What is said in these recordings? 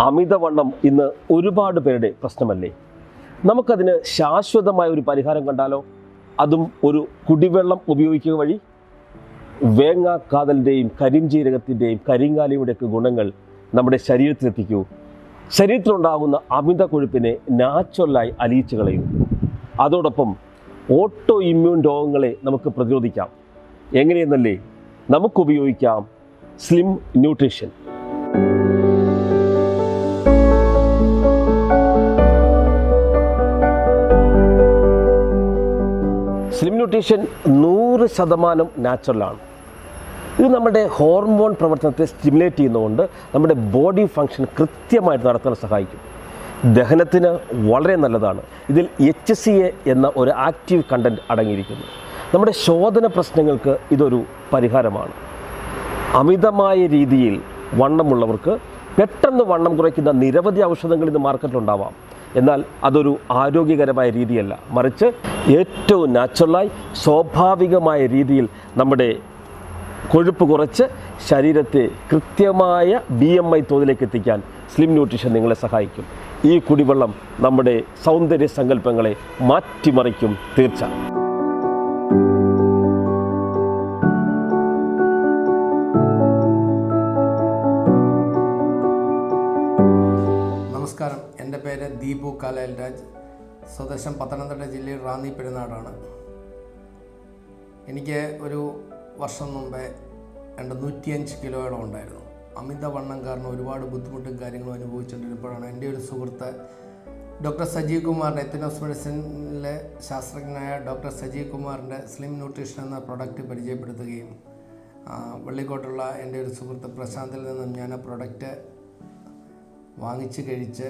അമിതവണ്ണം ഇന്ന് ഒരുപാട് പേരുടെ പ്രശ്നമല്ലേ? നമുക്കതിന് ശാശ്വതമായ ഒരു പരിഹാരം കണ്ടാലോ? അതും ഒരു കുടിവെള്ളം ഉപയോഗിക്കുക വഴി. വേങ്ങ കാതലിന്റെയും കരിംജീരകത്തിന്റെയും കരിങ്കാലിയുടെയൊക്കെ ഗുണങ്ങൾ നമ്മുടെ ശരീരത്തിലെത്തിക്കൂ. ശരീരത്തിലുണ്ടാകുന്ന അമിത കൊഴുപ്പിനെ നാച്ചുറലായി അലിയിച്ചു കളയും. അതോടൊപ്പം ഓട്ടോ ഇമ്മ്യൂൺ രോഗങ്ങളെ നമുക്ക് പ്രതിരോധിക്കാം. എങ്ങനെയെന്നല്ലേ നമുക്ക് ഉപയോഗിക്കാം സ്ലിം ന്യൂട്രീഷൻ സ്ലിം ന്യൂട്രീഷൻ നൂറ് ശതമാനം നാച്ചുറലാണ് ഇത് നമ്മുടെ ഹോർമോൺ പ്രവർത്തനത്തെ സ്റ്റിമുലേറ്റ് ചെയ്യുന്നതുകൊണ്ട് നമ്മുടെ ബോഡി ഫങ്ഷൻ കൃത്യമായിട്ട് നടത്താൻ സഹായിക്കും. ദഹനത്തിന് വളരെ നല്ലതാണ്. ഇതിൽ എച്ച് സി എ എന്ന ഒരു ആക്റ്റീവ് കണ്ടന്റ് അടങ്ങിയിരിക്കുന്നു. നമ്മുടെ ശോധന പ്രശ്നങ്ങൾക്ക് ഇതൊരു പരിഹാരമാണ്. അമിതമായ രീതിയിൽ വണ്ണമുള്ളവർക്ക് പെട്ടെന്ന് വണ്ണം കുറയ്ക്കുന്ന നിരവധി ഔഷധങ്ങൾ ഇന്ന് മാർക്കറ്റിലുണ്ടാവാം. എന്നാൽ അതൊരു ആരോഗ്യകരമായ രീതിയല്ല. മറിച്ച് ഏറ്റവും നാച്ചുറലായി സ്വാഭാവികമായ രീതിയിൽ നമ്മുടെ കൊഴുപ്പ് കുറച്ച് ശരീരത്തെ കൃത്യമായ ബി എം ഐ തോതിലേക്ക് എത്തിക്കാൻ സ്ലിം ന്യൂട്രീഷൻ നിങ്ങളെ സഹായിക്കും. ഈ കുടിവെള്ളം നമ്മുടെ സൗന്ദര്യ സങ്കല്പങ്ങളെ മാറ്റിമറിക്കും തീർച്ച നമസ്കാരം. എന്റെ പേര് ദീപു കാലയൽ സ്വദേശം പത്തനംതിട്ട ജില്ലയിൽ റാന്നി പെരുന്നാടാണ്. എനിക്ക് ഒരു വർഷം മുമ്പേ എന്റെ നൂറ്റിയഞ്ച് കിലോയോളം ഉണ്ടായിരുന്നു. അമിതവണ്ണം കാരണം ഒരുപാട് ബുദ്ധിമുട്ടും കാര്യങ്ങളും അനുഭവിച്ചുകൊണ്ടിരുന്നപ്പോഴാണ് എന്റെ ഒരു സുഹൃത്ത് ഡോക്ടർ സജീവ് കുമാറിന്റെ എത്തനോസ് മെഡിസിനിലെ ശാസ്ത്രജ്ഞനായ ഡോക്ടർ സജീവ് കുമാറിന്റെ സ്ലിം ന്യൂട്രീഷൻ എന്ന പ്രൊഡക്റ്റ് പരിചയപ്പെടുത്തുകയും വെള്ളിക്കോട്ടുള്ള എന്റെ ഒരു സുഹൃത്ത് പ്രശാന്തിൽ നിന്നും ഞാൻ ആ പ്രൊഡക്റ്റ് വാങ്ങിച്ച് കഴിച്ച്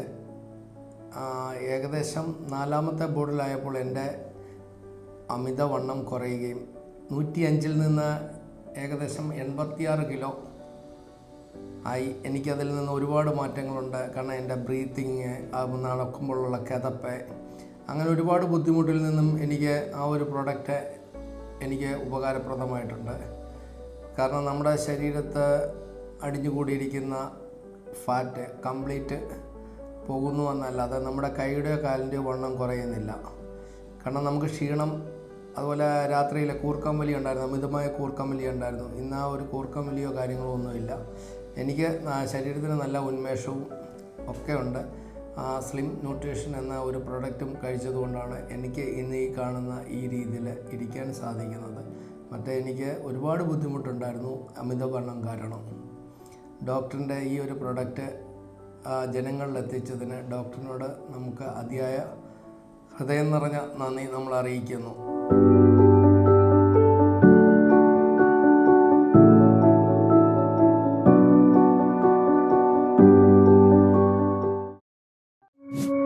ഏകദേശം നാലാമത്തെ ബോർഡിലായപ്പോൾ എന്റെ അമിതവണ്ണം കുറയുകയും നൂറ്റി അഞ്ചിൽ നിന്ന് ഏകദേശം എൺപത്തിയാറ് കിലോ ആയി. എനിക്കതിൽ നിന്ന് ഒരുപാട് മാറ്റങ്ങളുണ്ട്. കാരണം എന്റെ ബ്രീത്തിങ് നടക്കുമ്പോഴുള്ള കിതപ്പ് അങ്ങനെ ഒരുപാട് ബുദ്ധിമുട്ടിൽ നിന്നും എനിക്ക് ആ ഒരു പ്രൊഡക്റ്റ് എനിക്ക് ഉപകാരപ്രദമായിട്ടുണ്ട്. കാരണം നമ്മുടെ ശരീരത്ത് അടിഞ്ഞുകൂടിയിരിക്കുന്ന ഫാറ്റ് കംപ്ലീറ്റ് പോകുന്നു എന്നല്ലാതെ നമ്മുടെ കൈയുടെയോ കാലിന്റെയോ വണ്ണം കുറയുന്നില്ല. കാരണം നമുക്ക് ക്ഷീണം അതുപോലെ രാത്രിയിലെ കൂർക്കമ്പലി ഉണ്ടായിരുന്നു അമിതമായ കൂർക്കമ്പലി ഉണ്ടായിരുന്നു. ഇന്ന് ആ ഒരു കൂർക്കമ്പലിയോ കാര്യങ്ങളോ ഒന്നുമില്ല. എനിക്ക് ശരീരത്തിന് നല്ല ഉന്മേഷവും ഒക്കെ ഉണ്ട്. ആ സ്ലിം ന്യൂട്രീഷൻ എന്ന ഒരു പ്രൊഡക്റ്റും കഴിച്ചതുകൊണ്ടാണ് എനിക്ക് ഇന്ന് ഈ കാണുന്ന ഈ രീതിയിൽ ഇരിക്കാൻ സാധിക്കുന്നത്. മറ്റേ എനിക്ക് ഒരുപാട് ബുദ്ധിമുട്ടുണ്ടായിരുന്നു അമിതവണ്ണം കാരണം. ഡോക്ടറിന്റെ ഈ ഒരു പ്രൊഡക്റ്റ് ജനങ്ങളിൽ എത്തിച്ചതിന് ഡോക്ടറിനോട് നമുക്ക് അതിയായ ഹൃദയം നിറഞ്ഞ നന്ദി നമ്മൾ അറിയിക്കുന്നു. you